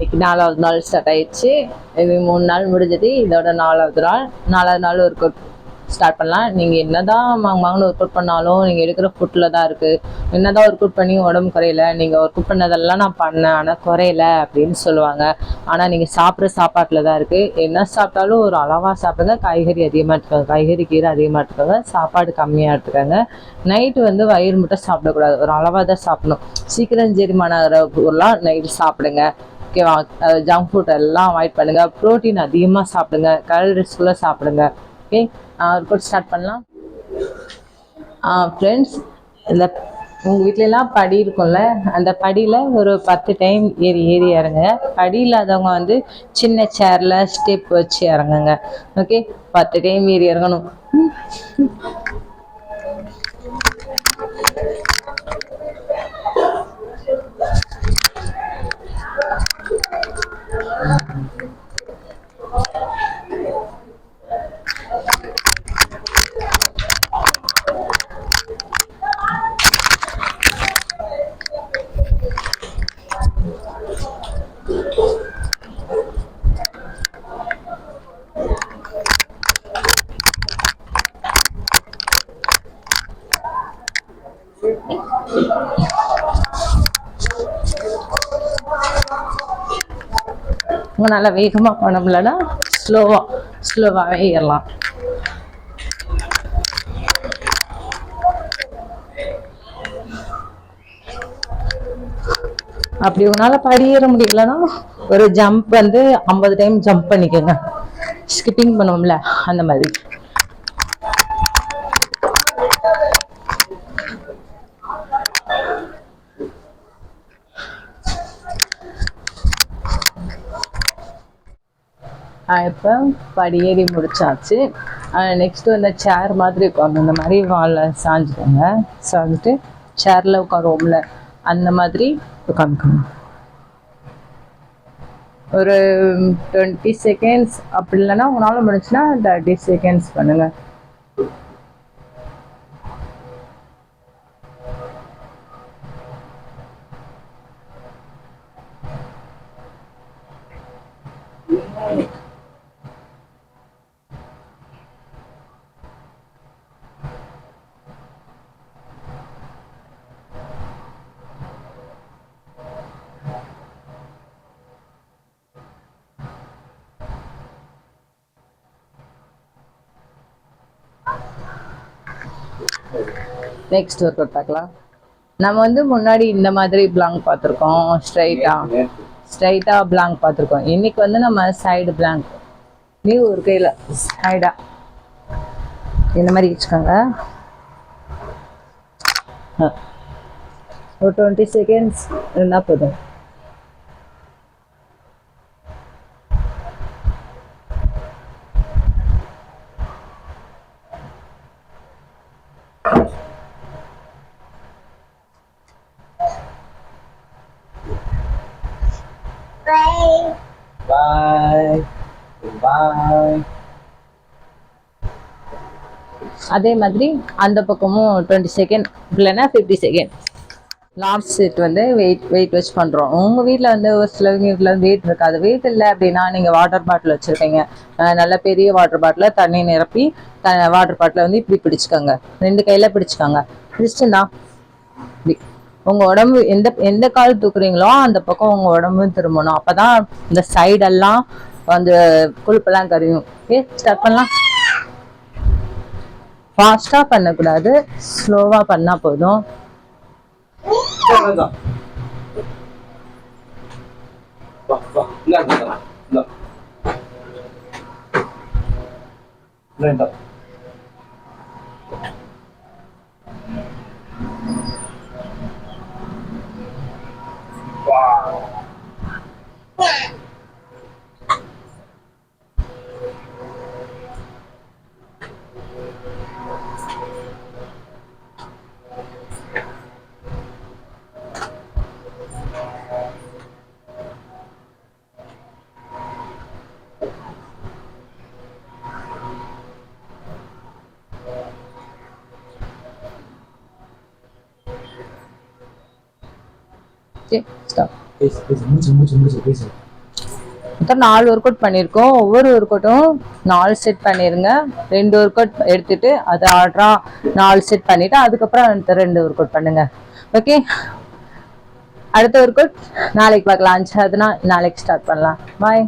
இன்னைக்கு நாலாவது நாள் ஸ்டார்ட் ஆயிடுச்சு. இது மூணு நாள் முடிஞ்சது. இதோட நாலாவது நாள். நாலாவது நாள் ஒர்க் அவுட் ஸ்டார்ட் பண்ணலாம். நீங்கள் என்னதான் மாங்க மாங்கன்னு ஒர்க் அவுட் பண்ணாலும் நீங்கள் எடுக்கிற ஃபுட்டில் தான் இருக்குது என்னதான் ஒர்க் அவுட் பண்ணி உடம்பு குறையல நீங்கள் ஒர்க் அவுட் பண்ணதெல்லாம் நான் பண்ணேன். ஆனால் குறையல அப்படின்னு சொல்லுவாங்க. ஆனால் நீங்கள் சாப்பிட்ற சாப்பாட்டில் தான் இருக்குது என்ன சாப்பிட்டாலும் ஒரு அளவாக சாப்பிடுங்க. காய்கறி அதிகமாக எடுத்துக்கோங்க. காய்கறி கீரை அதிகமாக எடுத்துக்கோங்க. சாப்பாடு கம்மியாக எடுத்துக்கோங்க. நைட்டு வந்து வயிறு மட்டும் சாப்பிடக்கூடாது. ஒரு அளவாக தான் சாப்பிடணும். சீக்கிரம் ஜெரிமானாகிற பொருளாக நைட்டு சாப்பிடுங்க. ஓகேவா ஜங்க் ஃபுட் எல்லாம் அவாய்ட் பண்ணுங்கள் ப்ரோட்டீன் அதிகமாக சாப்பிடுங்க. கலரிஸ்குள்ளே சாப்பிடுங்க. ஓகே ஒர்க் அவுட் ஸ்டார்ட் பண்ணலாம். ஃப்ரெண்ட்ஸ் இந்த உங்கள் வீட்டிலலாம் படி இருக்கும்ல? அந்த படியில் ஒரு பத்து டைம் ஏறி ஏறி இறங்குங்க. படி இல்லாதவங்க வந்து சின்ன சேரில் ஸ்டெப் வச்சு இறங்குங்க. ஓகே பத்து டைம் ஏறி இறங்கணும். நல்லா வேகமாக பண்ண முடியலன்னா ஸ்லோவாக ஸ்லோவாகவே ஏறலாம். அப்படி உன்னால் படியேற முடியலன்னா ஒரு ஜம்ப் வந்து ஐம்பது டைம் ஜம்ப் பண்ணிக்கோங்க. ஸ்கிப்பிங் பண்ணுவோம்ல அந்த மாதிரி. இப்போ படியேறி முடிச்சாச்சு. நெக்ஸ்ட்டு இந்த சேர் மாதிரி உட்காந்து இந்த மாதிரி வாலில் சாஞ்சுக்கோங்க. சாஞ்சிட்டு சேரில் உட்காருவோம்ல அந்த மாதிரி உட்காந்துக்கோங்க ஒரு டுவெண்ட்டி செகண்ட்ஸ் அப்படி இல்லைன்னா உங்களால் முடிச்சுன்னா தேர்ட்டி செகண்ட்ஸ் பண்ணுங்க. நெக்ஸ்ட் ஒர்க் அவுட் பார்க்கலாம். நம்ம வந்து முன்னாடி இந்த மாதிரி பிளாங்க் பார்த்துருக்கோம் ஸ்ட்ரைட்டாக ஸ்ட்ரைட்டாக பிளாங்க் பார்த்துருக்கோம். இன்னைக்கு வந்து நம்ம சைடு பிளாங்க் நீ ஒரு கையில் சைடாக இந்த மாதிரி வச்சுக்கோங்க. ஒரு டுவெண்ட்டி செகண்ட்ஸ் இருந்தால் போதும். அதே மாதிரி அந்த பக்கமும் டுவெண்ட்டி செகண்ட் இல்லைன்னா ஃபிஃப்டி செகண்ட் லாஸ்ட் செட் வந்து வெயிட் வெயிட் வச்சு பண்ணுறோம் உங்கள் வீட்டில் வந்து ஒரு சிலவங்க வீட்டில் வெயிட் இருக்காது. வெயிட் இல்லை அப்படின்னா நீங்கள் வாட்டர் பாட்டில் வச்சுருக்கீங்க நல்ல பெரிய வாட்டர் பாட்டிலில் தண்ணி நிரப்பி த வாட்டர் பாட்டிலை வந்து இப்படி பிடிச்சிக்கோங்க. ரெண்டு கையில் பிடிச்சிக்கோங்க. பிடிச்சுன்னா உங்க உடம்பு எந்த எந்த கால் தூக்குறீங்களோ அந்த பக்கம் உங்க உடம்பு திரும்பணும். அப்பதான் இந்த சைடெல்லாம் அந்த கொழுப்பெல்லாம் கரையும். ஓகே ஸ்டார்ட் பண்ணலாம். ஃபாஸ்டா பண்ணக்கூடாது ஸ்லோவா பண்ணா போதும். வேண்டாம் ஓகே ஸ்டாப். மொத்தம் நாலு ஒர்க் அவுட் பண்ணியிருக்கோம். ஒவ்வொரு ஒர்க் அவுட்டும் நாலு செட் பண்ணிருங்க. ரெண்டு ஒர்க் அவுட் எடுத்துட்டு அதை ஆர்டரா நாலு செட் பண்ணிட்டு அதுக்கப்புறம் அடுத்த ரெண்டு ஒர்க் அவுட் பண்ணுங்க. ஓகே அடுத்த ஒர்க் அவுட் நாளைக்கு பார்க்கலாம். அஞ்சாவதுனா நாளைக்கு ஸ்டார்ட் பண்ணலாம். பாய்